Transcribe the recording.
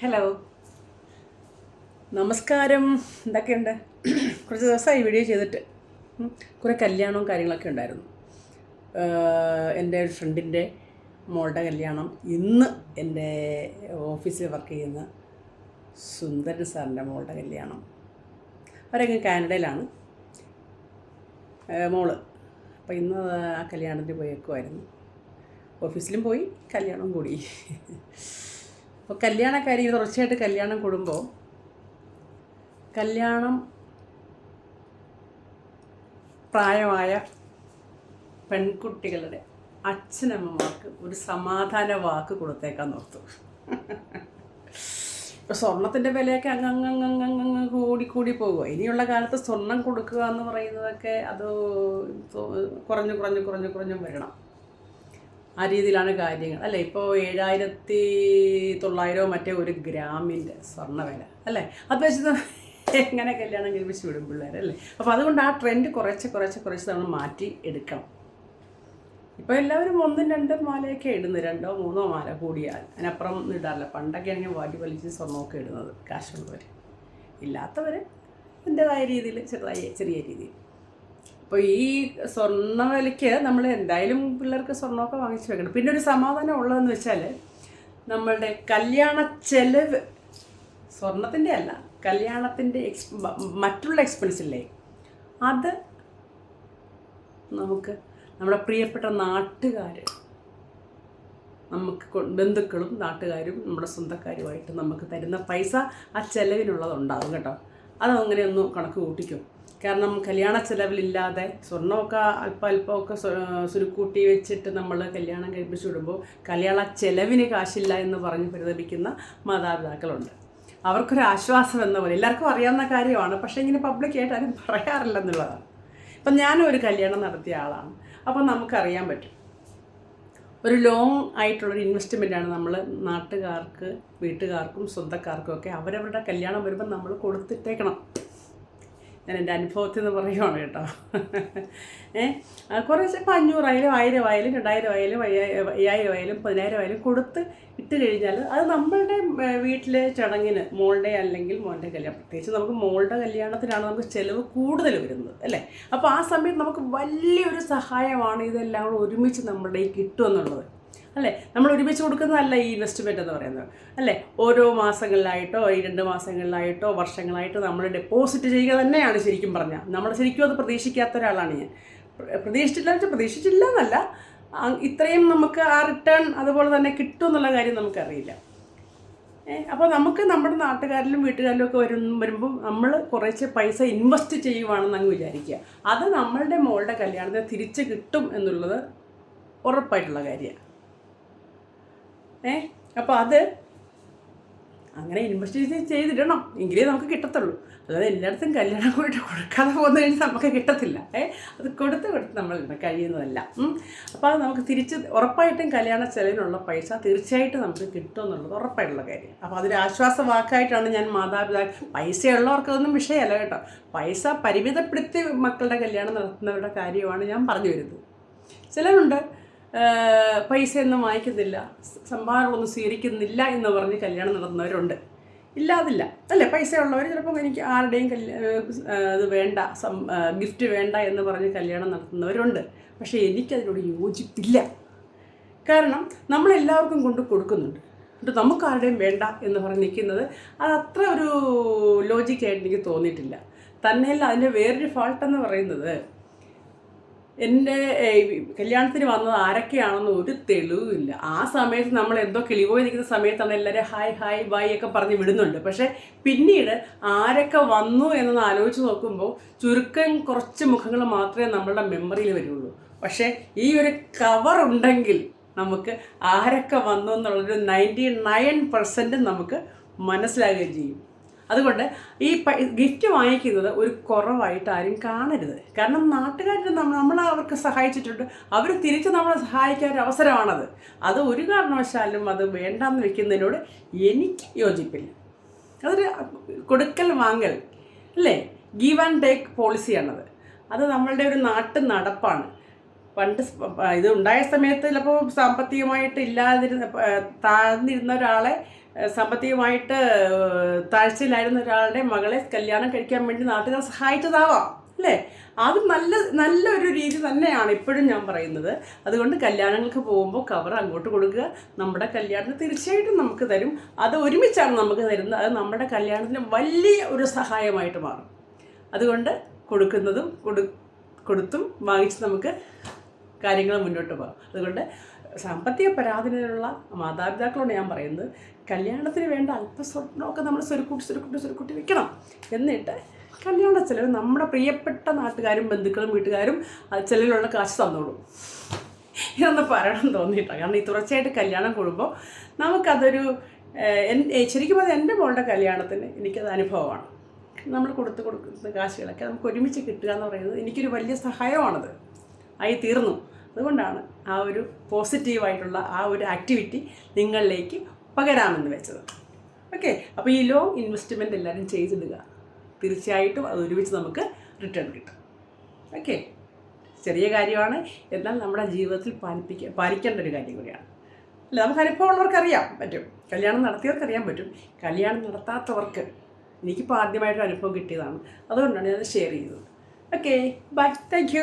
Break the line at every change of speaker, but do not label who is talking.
Hello നമസ്കാരം. എന്തൊക്കെയുണ്ട്? കുറച്ച് ദിവസമായി വീഡിയോ ചെയ്തിട്ട്. കുറേ കല്യാണവും കാര്യങ്ങളൊക്കെ ഉണ്ടായിരുന്നു. എന്റെ ഒരു ഫ്രണ്ടിന്റെ മോളുടെ കല്യാണം ഇന്ന് എന്റെ ഓഫീസിൽ വർക്ക് ചെയ്യുന്ന സുന്ദരൻ സാറിന്റെ മോളുടെ കല്യാണം. അവരൊക്കെ കാനഡയിലാണ്. മോൾ. അപ്പോൾ ഇന്ന് ആ കല്യാണത്തിന് പോയേക്കുമായിരുന്നു ഓഫീസിലും പോയി കല്യാണം കൂടി. അപ്പോൾ കല്യാണക്കാരി തുടർച്ചയായിട്ട് കല്യാണം കൂടുമ്പോൾ കല്യാണം പ്രായമായ പെൺകുട്ടികളുടെ അച്ഛനമ്മമാർക്ക് ഒരു സമാധാന വാക്ക് കൊടുത്തേക്കാൻ ഓർത്തു. ഇപ്പോൾ സ്വർണത്തിന്റെ വിലയൊക്കെ അങ്ങ് അങ്ങ് അങ്ങ് അങ്ങ് അങ്ങ് അങ്ങ് കൂടി കൂടി പോകുക ഇനിയുള്ള കാലത്ത് സ്വർണം കൊടുക്കുക എന്ന് പറയുന്നതൊക്കെ അത് കുറഞ്ഞു കുറഞ്ഞു കുറഞ്ഞു കുറഞ്ഞു വരണം. ആ രീതിയിലാണ് കാര്യങ്ങൾ. അല്ലേ? ഇപ്പോൾ ഏഴായിരത്തി തൊള്ളായിരമോ മറ്റേ ഒരു ഗ്രാമിന്റെ സ്വർണവില അല്ലേ? അത് വെച്ച് എങ്ങനെ കല്യാണം കഴിപ്പിച്ച് വിടും പിള്ളേരല്ലേ അപ്പോൾ അതുകൊണ്ട് ആ ട്രെൻഡ് കുറച്ച് കുറച്ച് കുറച്ച് നമ്മൾ മാറ്റി എടുക്കണം. ഇപ്പോൾ എല്ലാവരും ഒന്നും രണ്ടും മാലയൊക്കെ ഇടുന്നു. രണ്ടോ മൂന്നോ മാല കൂടിയാൽ. അതിനപ്പുറം ഇടാറില്ല. പണ്ടൊക്കെ ആണെങ്കിൽ വാടി വലിച്ച് സ്വർണമൊക്കെ ഇടുന്നത് കാശുള്ളവർ ഇല്ലാത്തവർ എന്റെതായ രീതിയിൽ ചെറുതായ ചെറിയ രീതിയിൽ. അപ്പോൾ ഈ സ്വർണ വിലയ്ക്ക് നമ്മൾ എന്തായാലും പിള്ളേർക്ക് സ്വർണമൊക്കെ വാങ്ങിച്ചു വെക്കണം. പിന്നെ ഒരു സമാധാനം ഉള്ളതെന്ന് വെച്ചാൽ നമ്മളുടെ കല്യാണ ചെലവ് സ്വർണത്തിന്റെ അല്ല കല്യാണത്തിന്റെ എക്സ് മറ്റുള്ള എക്സ്പെൻസ് ഇല്ലേ? അത് നമുക്ക് നമ്മുടെ പ്രിയപ്പെട്ട നാട്ടുകാർ നമുക്ക് ബന്ധുക്കളും നാട്ടുകാരും നമ്മുടെ സ്വന്തക്കാരുമായിട്ട് നമുക്ക് തരുന്ന പൈസ ആ ചെലവിനുള്ളതുണ്ടാകും കേട്ടോ. ഒന്ന് കണക്ക് കൂട്ടിക്കും. കാരണം കല്യാണ ചെലവിലില്ലാതെ സ്വർണമൊക്കെ അല്പം അല്പമൊക്കെ സുരുക്കൂട്ടി വെച്ചിട്ട് നമ്മൾ കല്യാണം കഴിപ്പിച്ചു വിടുമ്പോൾ കല്യാണ ചെലവിന് കാശില്ല എന്ന് പറഞ്ഞ് പരിതപിക്കുന്ന മാതാപിതാക്കളുണ്ട്. അവർക്കൊരു ആശ്വാസം എന്ന പോലെ എല്ലാവർക്കും അറിയാവുന്ന കാര്യമാണ് പക്ഷേ ഇങ്ങനെ പബ്ലിക്കായിട്ട് ആരും പറയാറില്ല എന്നുള്ളതാണ്. ഇപ്പം ഞാനും ഒരു കല്യാണം നടത്തിയ ആളാണ് അപ്പോൾ നമുക്കറിയാൻ പറ്റും. ഒരു ലോങ് ആയിട്ടുള്ളൊരു ഇൻവെസ്റ്റ്മെന്റാണ് നമ്മൾ നാട്ടുകാർക്ക് വീട്ടുകാർക്കും സ്വന്തക്കാർക്കും ഒക്കെ അവരവരുടെ കല്യാണം വരുമ്പോൾ നമ്മൾ കൊടുത്തിട്ടേക്കണം. ഞാൻ എന്റെ അനുഭവത്തിൽ നിന്ന് പറയുവാണ് കേട്ടോ. ഏഹ് കുറച്ച് ഇപ്പോൾ അഞ്ഞൂറായാലും ആയിരം ആയാലും രണ്ടായിരം ആയാലും അയ്യായിരം ആയാലും പതിനായിരം ആയാലും കൊടുത്ത് ഇട്ട് കഴിഞ്ഞാൽ അത് നമ്മളുടെ വീട്ടിലെ ചടങ്ങിന് മോളുടെ അല്ലെങ്കിൽ മോളുടെ കല്യാണം. പ്രത്യേകിച്ച് നമുക്ക് മോളുടെ കല്യാണത്തിനാണ് നമുക്ക് ചിലവ് കൂടുതൽ വരുന്നത് അല്ലേ? അപ്പോൾ ആ സമയത്ത് നമുക്ക് വലിയൊരു സഹായമാണ് ഇതെല്ലാം കൂടെ ഒരുമിച്ച് നമ്മളുടെ ഈ കിട്ടുമെന്നുള്ളത്. അല്ലേ? നമ്മൾ ഒരുമിച്ച് കൊടുക്കുന്നതല്ല ഈ ഇൻവെസ്റ്റ്മെന്റ് എന്ന് പറയുന്നത്. അല്ലേ? ഓരോ മാസങ്ങളിലായിട്ടോ ഈ രണ്ട് മാസങ്ങളിലായിട്ടോ വർഷങ്ങളായിട്ടോ നമ്മൾ ഡെപ്പോസിറ്റ് ചെയ്യുക തന്നെയാണ് ശരിക്കും പറഞ്ഞാൽ നമ്മൾ ശരിക്കും അത് പ്രതീക്ഷിക്കാത്ത ഒരാളാണ് ഞാൻ. പ്ര- പ്രതീക്ഷിച്ചില്ല വെച്ചാൽ പ്രതീക്ഷിച്ചില്ല എന്നല്ല. ഇത്രയും നമുക്ക് ആ റിട്ടേൺ അതുപോലെ തന്നെ കിട്ടും എന്നുള്ള കാര്യം നമുക്കറിയില്ല. അപ്പോൾ നമുക്ക് നമ്മുടെ നാട്ടുകാരിലും വീട്ടുകാരിലും ഒക്കെ വരും വരുമ്പം നമ്മൾ കുറച്ച് പൈസ ഇൻവെസ്റ്റ് ചെയ്യുവാണെന്ന് അങ്ങ് വിചാരിക്കുക. അത് നമ്മളുടെ മോളുടെ കല്യാണത്തിന് തിരിച്ച് കിട്ടും എന്നുള്ളത് ഉറപ്പായിട്ടുള്ള കാര്യമാണ് ഏ? അപ്പോൾ അത് അങ്ങനെ ഇൻവെസ്റ്റ് ചെയ്ത് ചെയ്തിടണം. എങ്കിലേ നമുക്ക് കിട്ടത്തുള്ളൂ. അല്ലാതെ എല്ലായിടത്തും കല്യാണം പോയിട്ട് കൊടുക്കാതെ പോകുന്ന കഴിഞ്ഞാൽ നമുക്ക് കിട്ടത്തില്ല. ഏ? അത് കൊടുത്ത് കൊടുത്ത് നമ്മൾ കഴിയുന്നതല്ല. അപ്പോൾ അത് നമുക്ക് തിരിച്ച് ഉറപ്പായിട്ടും കല്യാണ ചെലവിനുള്ള പൈസ തീർച്ചയായിട്ടും നമുക്ക് കിട്ടും എന്നുള്ളത് ഉറപ്പായിട്ടുള്ള കാര്യം. അപ്പോൾ അതൊരു ആശ്വാസ വാക്കായിട്ടാണ് ഞാൻ മാതാപിതാക്കൾ പൈസയുള്ളവർക്കതൊന്നും വിഷയമല്ല കേട്ടോ. പൈസ പരിമിതപ്പെടുത്തി മക്കളുടെ കല്യാണം നടത്തുന്നവരുടെ കാര്യമാണ് ഞാൻ പറഞ്ഞു വരുന്നത്. ചിലരുണ്ട്. പൈസയൊന്നും വാങ്ങിക്കുന്നില്ല. സംഭാവനകളൊന്നും സ്വീകരിക്കുന്നില്ല എന്ന് പറഞ്ഞ് കല്യാണം നടത്തുന്നവരുണ്ട്. ഇല്ലാതില്ല. അല്ലേ? പൈസ ഉള്ളവർ ചിലപ്പോൾ എനിക്ക് ആരുടെയും ഇത് വേണ്ട ഗിഫ്റ്റ് വേണ്ട എന്ന് പറഞ്ഞ് കല്യാണം നടത്തുന്നവരുണ്ട്. പക്ഷേ എനിക്കതിനോട് യോജിപ്പില്ല. കാരണം നമ്മളെല്ലാവർക്കും കൊണ്ട് കൊടുക്കുന്നുണ്ട്. എന്നിട്ട് നമുക്ക് ആരുടെയും വേണ്ട എന്ന് പറഞ്ഞ് നിൽക്കുന്നത് അത് അത്ര ഒരു ലോജിക്കായിട്ട് എനിക്ക് തോന്നിയിട്ടില്ല. തന്നെയല്ല അതിന്റെ വേറൊരു ഫാൾട്ട് എന്ന് പറയുന്നത് എന്റെ കല്യാണത്തിന് വന്നത് ആരൊക്കെയാണെന്ന് ഒരു തെളിവുമില്ല. ആ സമയത്ത് നമ്മൾ എന്തോ കിളിപോയി നിൽക്കുന്ന സമയത്താണ് എല്ലാവരും ഹായ് ഹായ് ബായ് ഒക്കെ പറഞ്ഞ് വിടുന്നുണ്ട്. പക്ഷേ പിന്നീട് ആരൊക്കെ വന്നു എന്നൊന്ന് ആലോചിച്ച് നോക്കുമ്പോൾ ചുരുക്കം കുറച്ച് മുഖങ്ങൾ മാത്രമേ നമ്മളുടെ മെമ്മറിയിൽ വരുള്ളൂ. പക്ഷേ ഈ ഒരു കവർ ഉണ്ടെങ്കിൽ നമുക്ക് ആരൊക്കെ വന്നു എന്നുള്ളൊരു നയന്റി നയൻ പെർസെന്റും നമുക്ക് മനസ്സിലാകുകയും ചെയ്യും. അതുകൊണ്ട് ഈ ഗിഫ്റ്റ് വാങ്ങിക്കുന്നത് ഒരു കുറവായിട്ട് ആരും കാണരുത്. കാരണം നാട്ടുകാരുടെ നമ്മൾ നമ്മൾ അവർക്ക് സഹായിച്ചിട്ടുണ്ട്. അവർ തിരിച്ച് നമ്മളെ സഹായിക്കാൻ ഒരു അവസരമാണത്. അത് ഒരു കാരണവശാലും അത് വേണ്ടാന്ന് വെക്കുന്നതിനോട് എനിക്ക് യോജിപ്പില്ല. അതൊരു കൊടുക്കൽ വാങ്ങൽ അല്ലേ? ഗീവ് ആൻഡ് ടേക്ക് പോളിസിയാണത് അത് നമ്മളുടെ ഒരു നാട്ടു നടപ്പാണ്. പണ്ട് ഇത് ഉണ്ടായ സമയത്ത് ചിലപ്പോൾ സാമ്പത്തികമായിട്ട് ഇല്ലാതിരുന്ന താഴ്ന്നിരുന്ന ഒരാളെ സാമ്പത്തികമായിട്ട് താഴ്ചയിലായിരുന്ന ഒരാളുടെ മകളെ കല്യാണം കഴിക്കാൻ വേണ്ടി നാട്ടുകാർ സഹായിച്ചതാവാം അല്ലേ? അത് നല്ല നല്ലൊരു രീതി തന്നെയാണ് ഇപ്പോഴും ഞാൻ പറയുന്നത്. അതുകൊണ്ട് കല്യാണങ്ങൾക്ക് പോകുമ്പോൾ കവർ അങ്ങോട്ട് കൊടുക്കുക. നമ്മുടെ കല്യാണത്തിന് തീർച്ചയായിട്ടും നമുക്ക് തരും. അത് ഒരുമിച്ചാണ് നമുക്ക് തരുന്നത്. അത് നമ്മുടെ കല്യാണത്തിന് വലിയ ഒരു സഹായമായിട്ട് മാറും. അതുകൊണ്ട് കൊടുക്കുന്നതും കൊടു കൊടുത്തും വാങ്ങിച്ച് നമുക്ക് കാര്യങ്ങൾ മുന്നോട്ട് പോകാം. അതുകൊണ്ട് സാമ്പത്തിക പരാധീനതയുള്ള മാതാപിതാക്കളോട് ഞാൻ പറയുന്നത് കല്യാണത്തിന് വേണ്ട അല്പ സ്വർണമൊക്കെ നമ്മൾ സ്വരുക്കൂട്ടി സ്വരുക്കൂട്ടി സ്വരുക്കൂട്ടി വെക്കണം. എന്നിട്ട് കല്യാണ ചിലവ് നമ്മുടെ പ്രിയപ്പെട്ട നാട്ടുകാരും ബന്ധുക്കളും വീട്ടുകാരും ചിലവിലുള്ള കാശ് തന്നോളൂ. ഇതൊന്ന് പറയണം തോന്നിയിട്ടാണ് കാരണം ഈ തുടർച്ചയായിട്ട് കല്യാണം കൂടുമ്പോൾ നമുക്കതൊരു എൻ- ശരിക്കും പറഞ്ഞാൽ എന്റെ മോളുടെ കല്യാണത്തിന് എനിക്കത് അനുഭവമാണ്. നമ്മൾ കൊടുത്ത് കൊടുക്കുന്ന കാശുകളൊക്കെ നമുക്ക് ഒരുമിച്ച് കിട്ടുക എന്ന് പറയുന്നത് എനിക്കൊരു വലിയ സഹായമാണത്. ആയി തീർന്നു. അതുകൊണ്ടാണ് ആ ഒരു പോസിറ്റീവായിട്ടുള്ള ആ ഒരു ആക്ടിവിറ്റി നിങ്ങളിലേക്ക് പകരാമെന്ന് വെച്ചത്. ഓക്കെ അപ്പോൾ ഈ ലോങ് ഇൻവെസ്റ്റ്മെന്റ് എല്ലാവരും ചെയ്തിടുക. തീർച്ചയായിട്ടും അത് ഒരുമിച്ച് നമുക്ക് റിട്ടേൺ കിട്ടും. ഓക്കെ ചെറിയ കാര്യമാണ്. എന്നാൽ നമ്മുടെ ജീവിതത്തിൽ പാലിപ്പിക്കുക പാലിക്കേണ്ട ഒരു കാര്യം കൂടിയാണ്. അല്ല നമുക്ക് അനുഭവമുള്ളവർക്കറിയാം പറ്റും. കല്യാണം നടത്തിയവർക്കറിയാൻ പറ്റും. കല്യാണം നടത്താത്തവർക്ക് എനിക്കിപ്പോൾ ആദ്യമായിട്ടൊരു അനുഭവം കിട്ടിയതാണ്. അതുകൊണ്ടാണ് ഞാനത് ഷെയർ ചെയ്തത്. Okay bye thank